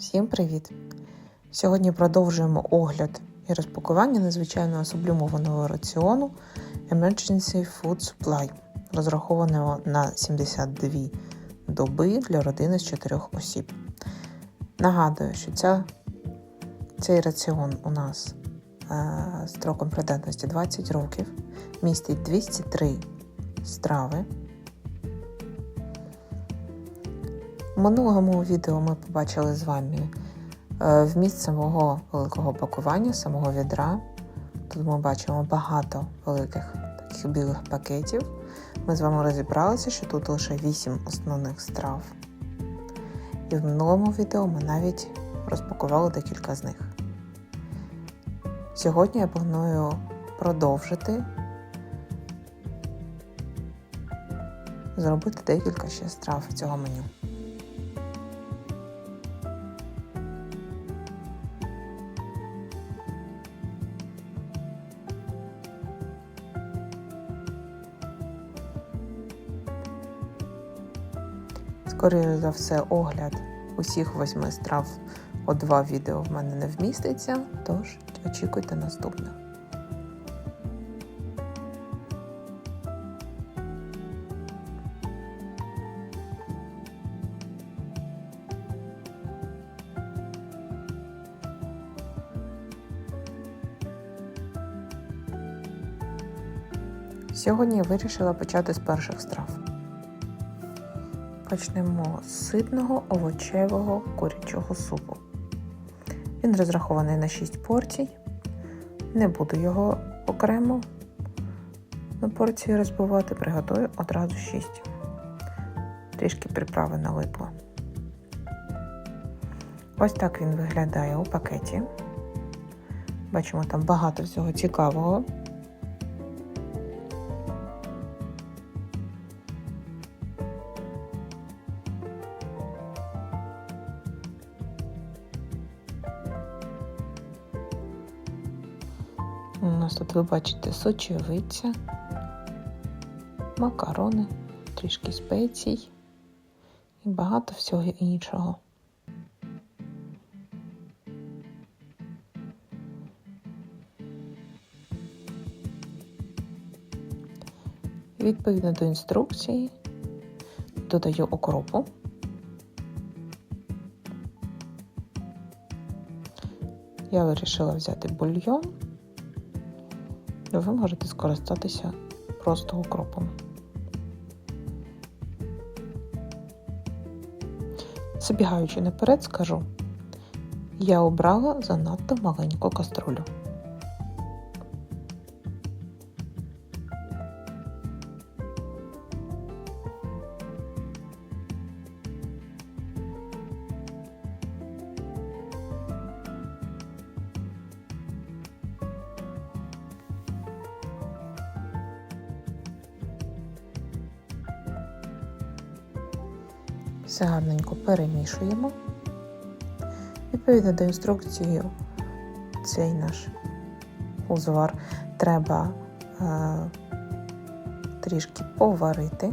Всім привіт! Сьогодні продовжуємо огляд і розпакування надзвичайного сублімованого раціону Emergency Food Supply, розрахованого на 72 доби для родини з 4 осіб. Нагадую, що ця, цей раціон у нас е, строком придатності 20 років, містить 203 страви. У минулому відео ми побачили з вами е, вміст самого великого пакування, самого відра. Тут ми бачимо багато великих таких білих пакетів. Ми з вами розібралися, що тут лише 8 основних страв. І в минулому відео ми навіть розпакували декілька з них. Сьогодні я планую продовжити зробити декілька ще страв цього меню. Скоріше за все, огляд усіх восьми страв о два відео в мене не вміститься, тож очікуйте наступне. Сьогодні я вирішила почати з перших страв. Почнемо з ситного овочевого курячого супу. Він розрахований на 6 порцій. Не буду його окремо на порції розбивати, приготую одразу 6. Трішки приправи налипло. Ось так він виглядає у пакеті. Бачимо там багато всього цікавого. У нас тут ви бачите сочевиця, макарони, трішки спецій і багато всього іншого. Відповідно до інструкції додаю окропу. Я вирішила взяти бульйон. Ви можете скористатися просто укропом. Забігаючи наперед, скажу, я обрала занадто маленьку каструлю. Все гарненько перемішуємо. Відповідно до інструкції, цей наш узвар треба е, трішки поварити.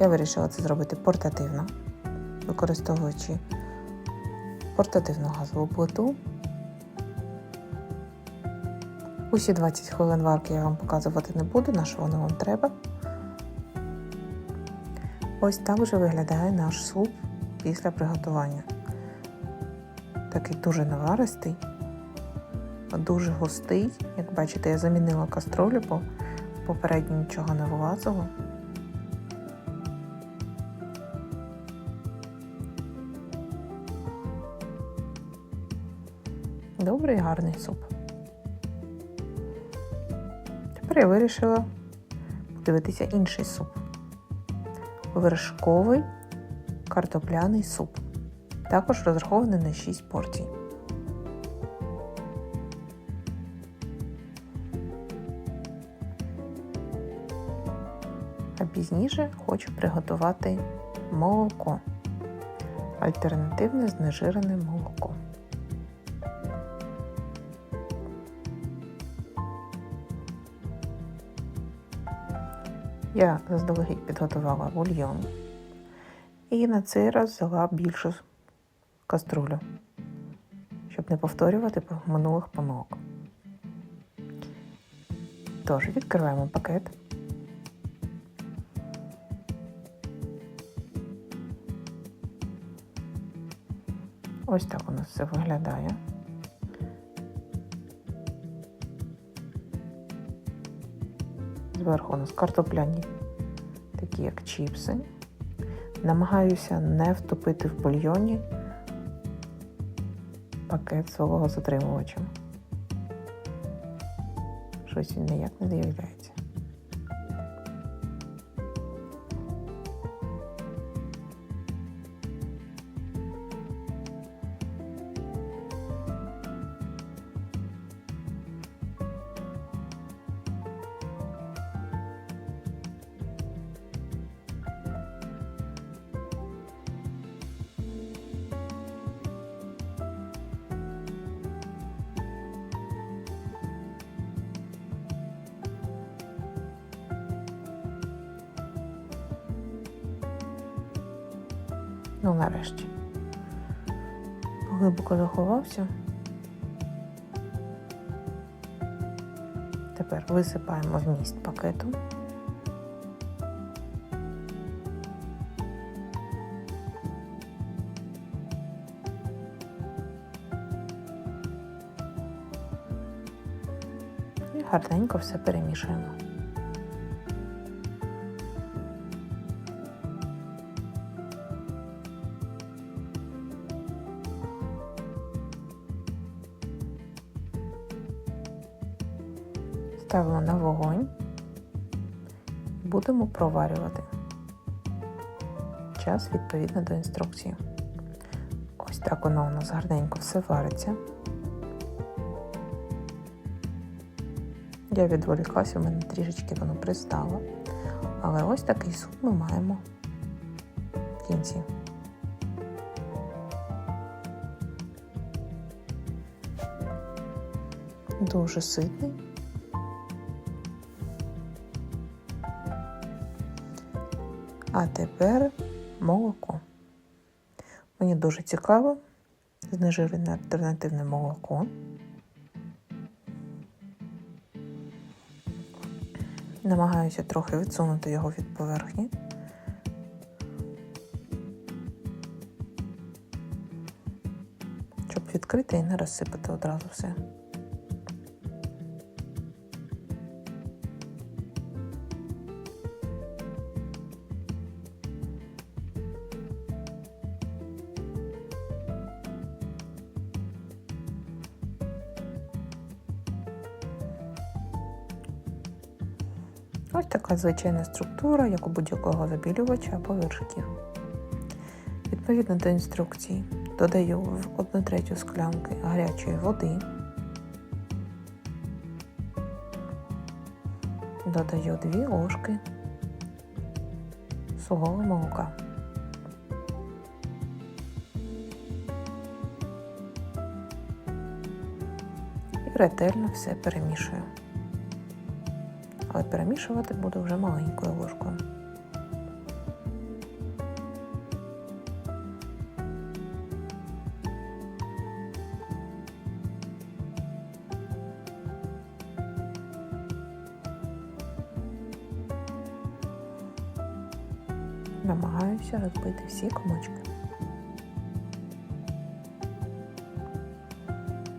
Я вирішила це зробити портативно, використовуючи портативну газову плиту. Усі 20 хвилин варки я вам показувати не буду, на що воно вам треба. Ось так вже виглядає наш суп після приготування. Такий дуже наваристий, дуже густий. Як бачите, я замінила каструлю, бо попередньо нічого не вилазило. Добрий гарний суп. Тепер я вирішила подивитися інший суп вершковий картопляний суп. Також розрахований на 6 порцій. А пізніше хочу приготувати молоко. Альтернативне знежирене молоко. Я заздалегідь підготувала бульйон і на цей раз взяла більшу каструлю, щоб не повторювати минулих помилок. Тож, відкриваємо пакет. Ось так у нас все виглядає. Зверху у нас картопляні, такі як чіпси. Намагаюся не втопити в бульйоні пакет свого затримувача. Щось він ніяк не з'являється. Ну, нарешті. Глибоко заховався. Тепер висипаємо вміст пакету. І гарненько все перемішуємо. Ставимо на вогонь будемо проварювати. Час відповідно до інструкції. Ось так воно у нас гарненько все вариться. Я відволіклася, у мене трішечки воно пристало. Але ось такий суп ми маємо в кінці. Дуже ситний. А тепер молоко. Мені дуже цікаво знежирене альтернативне молоко. Намагаюся трохи відсунути його від поверхні. Щоб відкрити і не розсипати одразу все. Ось така звичайна структура, як у будь-якого забілювача або вершиків. Відповідно до інструкції, додаю в 1 третю склянки гарячої води, додаю 2 ложки сухого молока. І ретельно все перемішую але перемішувати буду вже маленькою ложкою. Намагаюся розбити всі комочки.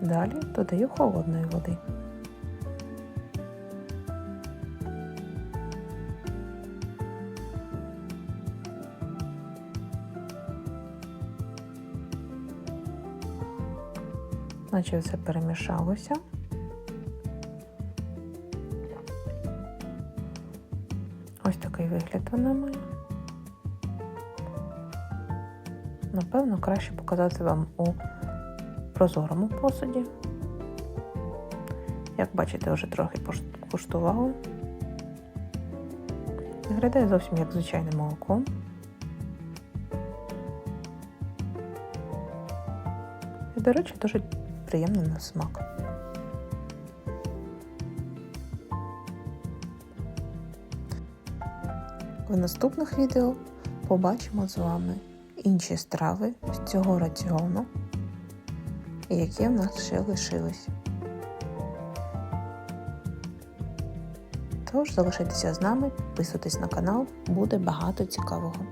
Далі додаю холодної води. Наче все перемішалося. Ось такий вигляд вона має. Напевно, краще показати вам у прозорому посуді. Як бачите, вже трохи куштувала. Виглядає зовсім як звичайне молоко. До речі, дуже приємний на смак. В наступних відео побачимо з вами інші страви з цього раціону, які в нас ще лишились. Тож залишайтеся з нами, підписуйтесь на канал, буде багато цікавого.